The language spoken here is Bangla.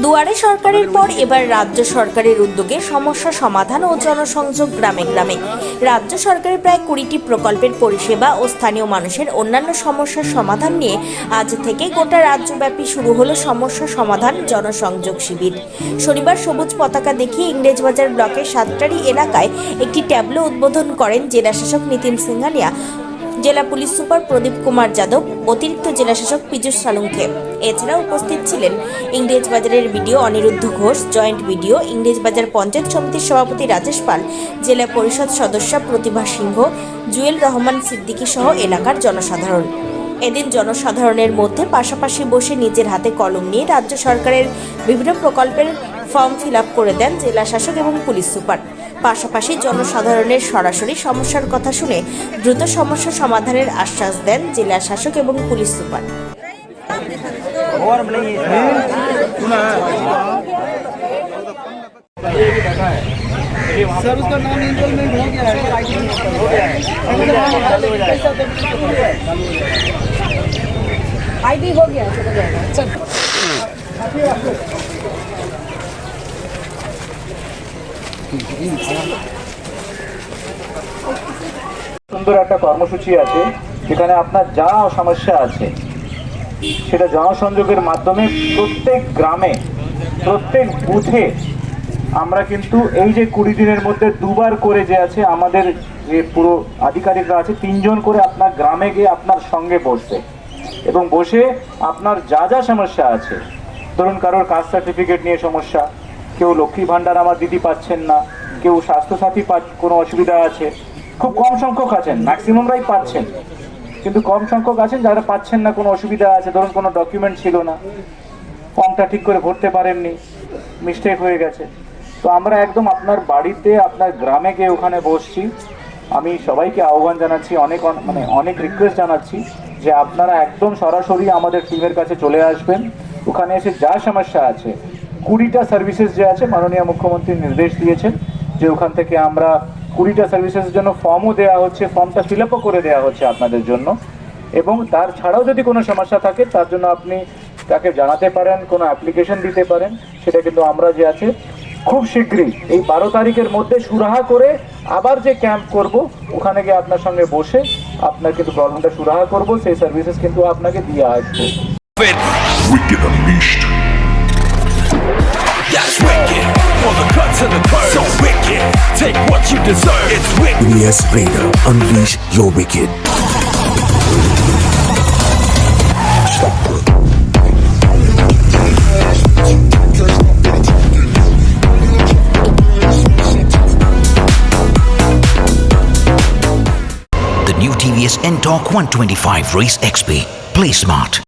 দুয়ারে সরকারের পর এবার রাজ্য সরকারের উদ্যোগে সমস্যা সমাধান ও জনসংযোগ গ্রামে গ্রামে। রাজ্য সরকারের প্রায় কুড়িটি প্রকল্পের পরিষেবা ও স্থানীয় মানুষের অন্যান্য সমস্যার সমাধান নিয়ে আজ থেকে গোটা রাজ্যব্যাপী শুরু হলো সমস্যা সমাধান জনসংযোগ শিবির। শনিবার সবুজ পতাকা দেখিয়ে ইংরেজবাজার ব্লকের সাতটারি এলাকায় একটি ট্যাবলো উদ্বোধন করেন জেলাশাসক নিতিন সিংহানিয়া। জেলা পুলিশ সুপার প্রদীপ কুমার যাদব, অতিরিক্ত জেলাশাসক পীযুষ সালুঙ্খে এছাড়া উপস্থিত ছিলেন ইংরেজবাজারের BDO Aniruddha Ghosh, joint BDO English Bazar panchayat সমিতির সভাপতি রাজেশ পাল, জেলা পরিষদ সদস্য প্রতিভা সিংহ, জুয়েল রহমান সিদ্দিকী সহ এলাকার জনসাধারণ। এদিন জনসাধারণের মধ্যে পাশাপাশি বসে নিজের হাতে কলম নিয়ে রাজ্য সরকারের বিভিন্ন প্রকল্পের ফর্ম ফিল আপ করে দেন জেলা শাসক এবং পুলিশ সুপার পাশাপাশি জনসাধারণের সরাসরি সমস্যার কথা শুনে দ্রুত সমস্যা সমাধানের আশ্বাস দেন জেলা শাসক এবং পুলিশ সুপার सर उसका नाम इनरोलमेंट हो गया है आईडी हो गया है आईडी हो गया चला जाएगा चल সুন্দর একটা কর্মসূচি আছে যেখানে আপনার যা সমস্যা আছে সেটা জনসংযোগের মাধ্যমে প্রত্যেক গ্রামে প্রত্যেক বুথে আমরা কিন্তু এই যে কুড়ি দিনের মধ্যে দুবার করে যে আছে আমাদের যে পুরো আধিকারিকরা আছে, তিনজন করে আপনার গ্রামে গিয়ে আপনার সঙ্গে বসবে। এবং বসে আপনার যা যা সমস্যা আছে, ধরুন কারোর কাস্ট সার্টিফিকেট নিয়ে সমস্যা, কেউ লক্ষ্মী ভাণ্ডার আমার দিদি পাচ্ছেন না, কেউ স্বাস্থ্যসাথী পা কোনো অসুবিধা আছে, খুব কম সংখ্যক আছেন ম্যাক্সিমামরাই পাচ্ছেন। কিন্তু কম সংখ্যক আছেন যারা পাচ্ছেন না, কোনো অসুবিধা আছে, ধরুন কোনো ডকুমেন্ট ছিল না ফর্মটা ঠিক করে ভরতে পারেননি মিস্টেক হয়ে গেছে। তো আমরা একদম আপনার বাড়িতে, আপনার গ্রামে গিয়ে ওখানে বসছি। আমি সবাইকে আহ্বান জানাচ্ছি, অনেক অন- মানে অনেক রিকোয়েস্ট জানাচ্ছি যে আপনারা একদম সরাসরি আমাদের টিমের কাছে চলে আসবেন। ওখানে এসে যা সমস্যা আছে, কুড়িটা সার্ভিসেস যে আছে, মাননীয় মুখ্যমন্ত্রী নির্দেশ দিয়েছেন যে ওখান থেকে আমরা কুড়িটা সার্ভিসেসের জন্য ফর্মও দেওয়া হচ্ছে ফর্মটা ফিল আপও করে দেওয়া হচ্ছে আপনাদের জন্য। এবং তার ছাড়াও যদি কোনো সমস্যা থাকে, তার জন্য আপনি তাকে জানাতে পারেন, কোনো অ্যাপ্লিকেশন দিতে পারেন, সেটা কিন্তু আমরা যে আছে খুব শীঘ্রই এই বারো তারিখের মধ্যে সুরাহা করে আবার যে ক্যাম্প করব ওখানে গিয়ে আপনার সঙ্গে বসে আপনার কিন্তু প্রবলেমটা সুরাহা করব সেই সার্ভিসেস কিন্তু আপনাকে দিয়ে আসব। Wicked Unleashed. That's wicked. For new TVS N-Torque 125 Race XP. Play smart.